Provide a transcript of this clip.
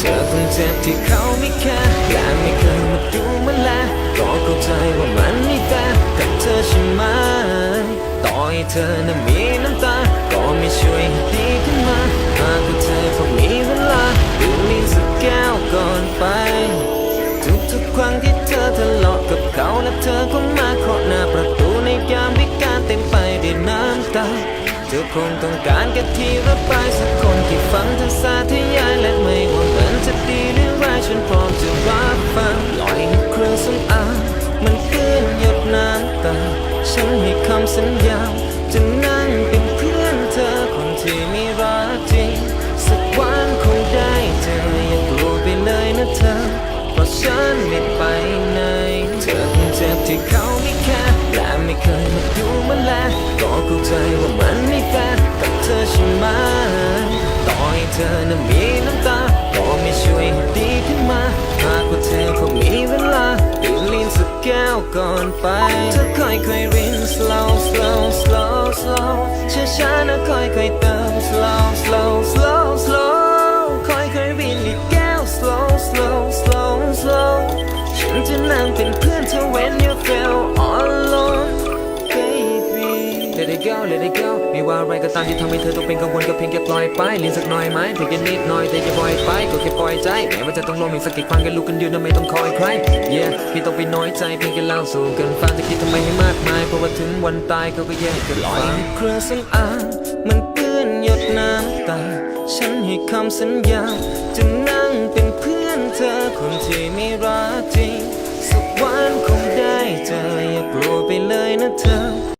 เธอเพิ่งเจ็บที่เขาไม่แคร์การไม่เคยมาดูมานแลก็เข้าใจว่ามันไม่แฟร์กับเธอใช่ไหมต่อให้เธอน้ะมีน้ำตา ก็ไม่ช่วยให้ดีขึ้นมาหากว่าเธอพอมีเวลาดูลิ้นสักแก้วก่อนไป ทุกทุกครั้งที่เธอทะเลาะกับเขาและเธอก็มาเคาะหน้าประตูในยามวิการเต็มไปด้วยน้ำตา เธอคงต้องการแค่ที่ระบายสั สัญญาจะนั่งเป็นเพื่อนเธอคนที่ไม่รักจริงสักวันคงได้เจออย่ากลัวไปเลยนะเธอ เพราะฉันไม่ไปไหนเธอคงเจ็บที่เขาไม่แค่และไม่เคยมาดูมาแลก็เข้าใจว่ามันไม่แฟร์กับเธอใช่ไหมต่อให้เธอนั้นมี แก้วก่อนไปเธอค่อยค่อยริน slow slow slow slow ช้าๆนะค่อยค่อยเติม slow slow slow slow ค่อยค่อยรินอีกแก้ว slow slow slow slow ฉันจะนั่งเป็นเพื่อนเธอ when you feel all alone baby Let it go let it go ว่าอะไรก็ตามที่ทำให้เธอต้องเป็นกังวลก็เพียงแค่ปล่อยไปลิ้นสักหน่อยไหมเพียงแค่นิดหน่อยแต่อย่าปล่อยไปก็แค่ปล่อยใจแม้ว่าจะต้องลมอีกสักกี่ครั้งก็ลุกกันยืนนะไม่ต้องคอยใคร yeah ไม่ต้องไปน้อยใจเพียงแค่เล่าสู่กันฟังจะคิดทำไมให้มากมายเพราะว่าถึงวันตายเขาก็แยกกันฟังเครื่องสำอางมันเปื้อนหยดน้ำตาฉันให้คำสัญญาจะนั่งเป็นเพื่อนเธอคนที่ไม่รัก